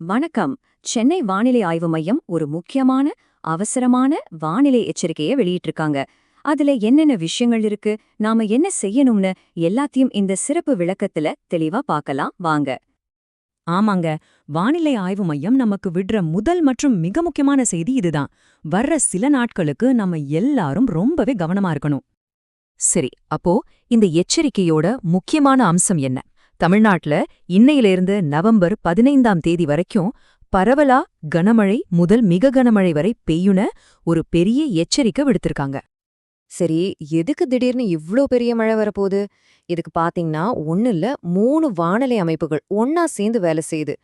வணக்கம். சென்னை வானிலை ஆய்வு மையம் ஒரு முக்கியமான அவசரமான வானிலை எச்சரிக்கையை வெளியிட்டிருக்காங்க. அதுல என்னென்ன விஷயங்கள் இருக்கு நாம என்ன செய்யணும்னு எல்லாத்தையும் இந்த சிறப்பு விளக்கத்துல தெளிவா பார்க்கலாம். வாங்க. ஆமாங்க. வானிலை ஆய்வு மையம் நமக்கு விடுற முதல் மற்றும் மிக முக்கியமான செய்தி இதுதான். வர்ற சில நாட்களுக்கு நம்ம எல்லாரும் ரொம்பவே கவனமா இருக்கணும். சரி அப்போ இந்த எச்சரிக்கையோட முக்கியமான அம்சம் என்ன? தமிழ்நாட்டுல இன்னையிலிருந்து நவம்பர் பதினைந்தாம் தேதி வரைக்கும் பரவலா கனமழை முதல் மிக கனமழை வரை பெய்யுன ஒரு பெரிய எச்சரிக்கை விடுத்திருக்காங்க. சரி எதுக்கு திடீர்னு இவ்ளோ பெரிய மழை வரப்போகுது? இதுக்கு பாத்தீங்கன்னா ஒன்னு இல்ல மூணு வானிலை அமைப்புகள் ஒன்னா சேர்ந்து வேலை செய்யுது.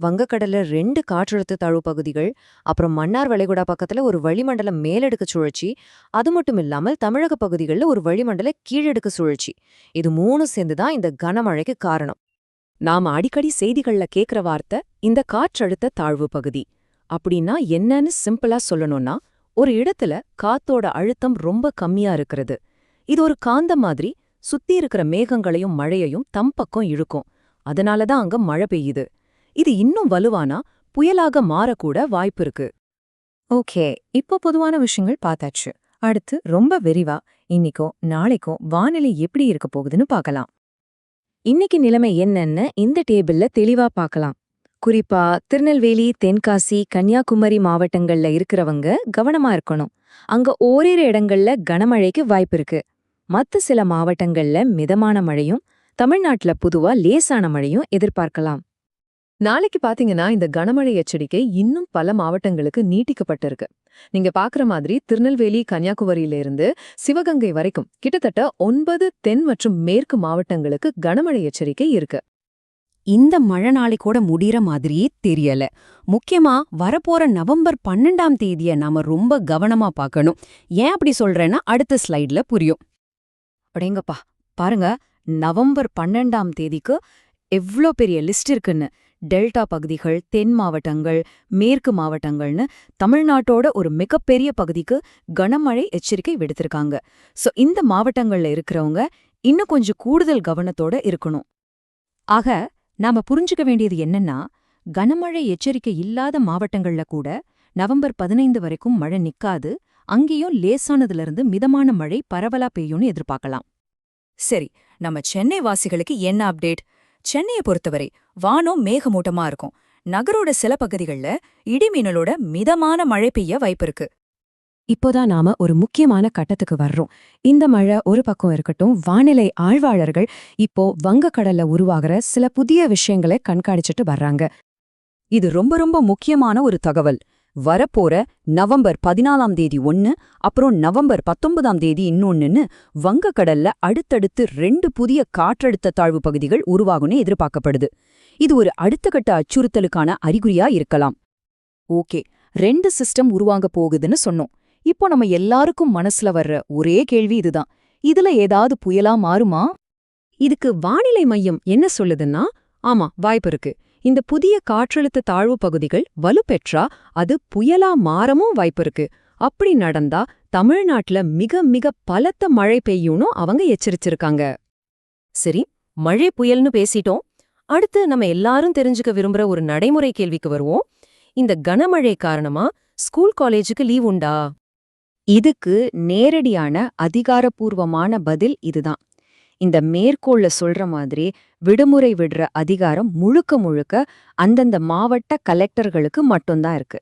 வங்கக்கடல்ல ரெண்டு காற்றழுத்த தாழ்வு பகுதிகள் அப்புறம் மன்னார் வளைகுடா பக்கத்துல ஒரு வளிமண்டல மேலடுக்கு சுழற்சி அது மட்டும் இல்லாமல் தமிழக பகுதிகளில் ஒரு வளிமண்டல கீழடுக்கு சுழற்சி. இது மூணு சேர்ந்து தான் இந்த கனமழைக்கு காரணம். நாம அடிக்கடி செய்திகள்ல கேக்குற வார்த்தை இந்த காற்றழுத்த தாழ்வு பகுதி. அப்படின்னா என்னன்னு சிம்பிளா சொல்லணும்னா ஒரு இடத்துல காத்தோட அழுத்தம் ரொம்ப கம்மியா இருக்கிறது. இது ஒரு காந்தம் மாதிரி சுத்தி இருக்கிற மேகங்களையும் மழையையும் தம் பக்கம் இழுக்கும். அதனாலதான் அங்க மழை பெய்யுது. இது இன்னும் வலுவானா புயலாக மாறக்கூட வாய்ப்பு இருக்கு. ஓகே இப்போ பொதுவான விஷயங்கள் பார்த்தாச்சு. அடுத்து ரொம்ப விரிவா இன்னைக்கோ நாளைக்கோ வானிலை எப்படி இருக்க போகுதுன்னு பார்க்கலாம். இன்னைக்கு நிலைமை என்னன்னு இந்த டேபிள்ல தெளிவா பார்க்கலாம். குறிப்பா திருநெல்வேலி தென்காசி கன்னியாகுமரி மாவட்டங்கள்ல இருக்கிறவங்க கவனமா இருக்கணும். அங்க ஓரிரு இடங்கள்ல கனமழைக்கு வாய்ப்பு இருக்கு. மத்த சில மாவட்டங்கள்ல மிதமான மழையும் தமிழ்நாட்டுல பொதுவா லேசான மழையும் எதிர்பார்க்கலாம். நாளைக்கு பாத்தீங்கன்னா இந்த கனமழை எச்சரிக்கை இன்னும் பல மாவட்டங்களுக்கு நீட்டிக்கப்பட்டிருக்கு. நீங்க பாக்குற மாதிரி திருநெல்வேலி கன்னியாகுமரியில இருந்து சிவகங்கை வரைக்கும் கிட்டத்தட்ட ஒன்பது தென் மற்றும் மேற்கு மாவட்டங்களுக்கு கனமழை எச்சரிக்கை இருக்கு. இந்த மழை நாளைக்கூட முடிகிற மாதிரியே தெரியல. முக்கியமா வரப்போற நவம்பர் பன்னெண்டாம் தேதிய நாம ரொம்ப கவனமா பார்க்கணும். ஏன் அப்படி சொல்றேன்னா அடுத்த ஸ்லைட்ல புரியும். அப்படிங்கப்பா பாருங்க நவம்பர் பன்னெண்டாம் தேதிக்கு எவ்ளோ பெரிய லிஸ்ட் இருக்குன்னு. டெல்டா பகுதிகள் தென் மாவட்டங்கள் மேற்கு மாவட்டங்கள்னு தமிழ்நாட்டோட ஒரு மிகப்பெரிய பகுதிக்கு கனமழை எச்சரிக்கை விடுத்திருக்காங்க. சோ இந்த மாவட்டங்கள்ல இருக்கிறவங்க இன்னும் கொஞ்சம் கூடுதல் கவனத்தோட இருக்கணும். ஆக நாம புரிஞ்சுக்க வேண்டியது என்னன்னா கனமழை எச்சரிக்கை இல்லாத மாவட்டங்கள்ல கூட நவம்பர் பதினைந்து வரைக்கும் மழை நிக்காது அங்கேயும் லேசானதிலிருந்து மிதமான மழை பரவலா பெய்யும்னு எதிர்பார்க்கலாம். சரி நம்ம சென்னை வாசிகளுக்கு என்ன அப்டேட்? சென்னையை பொறுத்தவரை வானம் மேகமூட்டமா இருக்கும். நகரோட சில பகுதிகள்ல இடிமின்னலோட மிதமான மழை பெய்ய வாய்ப்பிருக்கு இப்போதான் நாம ஒரு முக்கியமான கட்டத்துக்கு வர்றோம். இந்த மழை ஒரு பக்கம் இருக்கட்டும் வானிலை ஆழ்வாளர்கள் இப்போ வங்கக்கடல்ல உருவாகிற சில புதிய விஷயங்களை கண்காணிச்சிட்டு வர்றாங்க. இது ரொம்ப ரொம்ப முக்கியமான ஒரு தகவல். வரப்போற நவம்பர் பதினாலாம் தேதி ஒன்னு அப்புறம் நவம்பர் பத்தொன்பதாம் தேதி இன்னொன்னுன்னு வங்கக்கடல்ல அடுத்தடுத்து ரெண்டு புதிய காற்றழுத்த தாழ்வு பகுதிகள் உருவாகும்னு எதிர்பார்க்கப்படுது. இது ஒரு அடுத்த கட்ட அச்சுறுத்தலுக்கான அறிகுறியா இருக்கலாம். ஓகே ரெண்டு சிஸ்டம் உருவாங்க போகுதுன்னு சொன்னோம். இப்போ நம்ம எல்லாருக்கும் மனசுல வர்ற ஒரே கேள்வி இதுதான். இதுல ஏதாவது புயலா மாறுமா? இதுக்கு வானிலை மையம் என்ன சொல்லுதுன்னா ஆமா வாய்ப்பு இருக்கு. இந்த புதிய காற்றழுத்த தாழ்வு பகுதிகள் வலுப்பெற்றா அது புயலா மாறவும் வாய்ப்பிருக்கு அப்படி நடந்தா தமிழ்நாட்டுல மிக மிக பலத்த மழை பெய்யும்னு அவங்க எச்சரிச்சிருக்காங்க. சரி மழை புயல்னு பேசிட்டோம். அடுத்து நம்ம எல்லாரும் தெரிஞ்சுக்க விரும்புற ஒரு நடைமுறை கேள்விக்கு வருவோம். இந்த கனமழை காரணமா ஸ்கூல் காலேஜுக்கு லீவ் உண்டா? இதுக்கு நேரடியான அதிகாரப்பூர்வமான பதில் இதுதான். இந்த மேற்கோள்ல சொல்ற மாதிரி விடுமுறை விடுற அதிகாரம் முழுக்க முழுக்க அந்தந்த மாவட்ட கலெக்டர்களுக்கு மட்டும்தான் இருக்கு.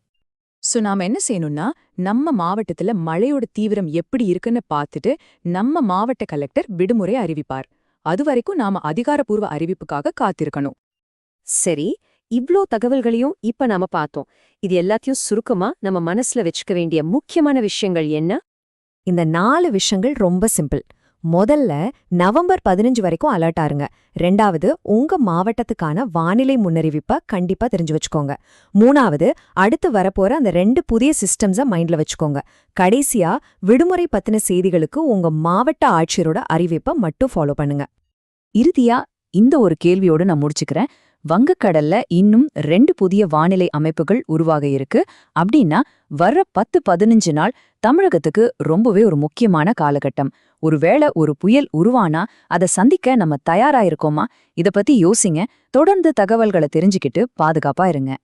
சோ நாம என்ன செய்யணும்னா நம்ம மாவட்டத்துல மழையோட தீவிரம் எப்படி இருக்குன்னு பார்த்துட்டு நம்ம மாவட்ட கலெக்டர் விடுமுறை அறிவிப்பார். அது வரைக்கும் நாம அதிகாரப்பூர்வ அறிவிப்புக்காக காத்திருக்கணும். சரி இவ்ளோ தகவல்களையும் இப்ப நாம பார்த்தோம். இது எல்லாத்தையும் சுருக்கமா நம்ம மனசுல வச்சுக்க வேண்டிய முக்கியமான விஷயங்கள் என்ன? இந்த நாலு விஷயங்கள் ரொம்ப சிம்பிள். முதல்ல நவம்பர் பதினஞ்சு வரைக்கும் அலர்ட்டா இருங்க ரெண்டாவது உங்க மாவட்டத்துக்கான வானிலை முன்னறிவிப்ப கண்டிப்பா தெரிஞ்சு வச்சுக்கோங்க. மூணாவது அடுத்து வரப்போற அந்த ரெண்டு புதிய சிஸ்டம்ஸ மைண்ட்ல வச்சுக்கோங்க. கடைசியா விடுமுறை பத்தின செய்திகளுக்கு உங்க மாவட்ட ஆட்சியரோட அறிவிப்பை மட்டும் ஃபாலோ பண்ணுங்க. இறுதியா இந்த ஒரு கேள்வியோடு நான் முடிச்சுக்கிறேன். வங்கக்கடல்ல இன்னும் ரெண்டு புதிய வானிலை அமைப்புகள் உருவாக இருக்கு. அப்படின்னா வர்ற பத்து பதினஞ்சு நாள் தமிழகத்துக்கு ரொம்பவே ஒரு முக்கியமான காலகட்டம். ஒருவேளை ஒரு புயல் உருவானா அதை சந்திக்க நம்ம தயாரா இருக்கோமா? இத பத்தி யோசிங்க. தொடர்ந்து தகவல்களை தெரிஞ்சுக்கிட்டு பாதுகாப்பா இருங்க.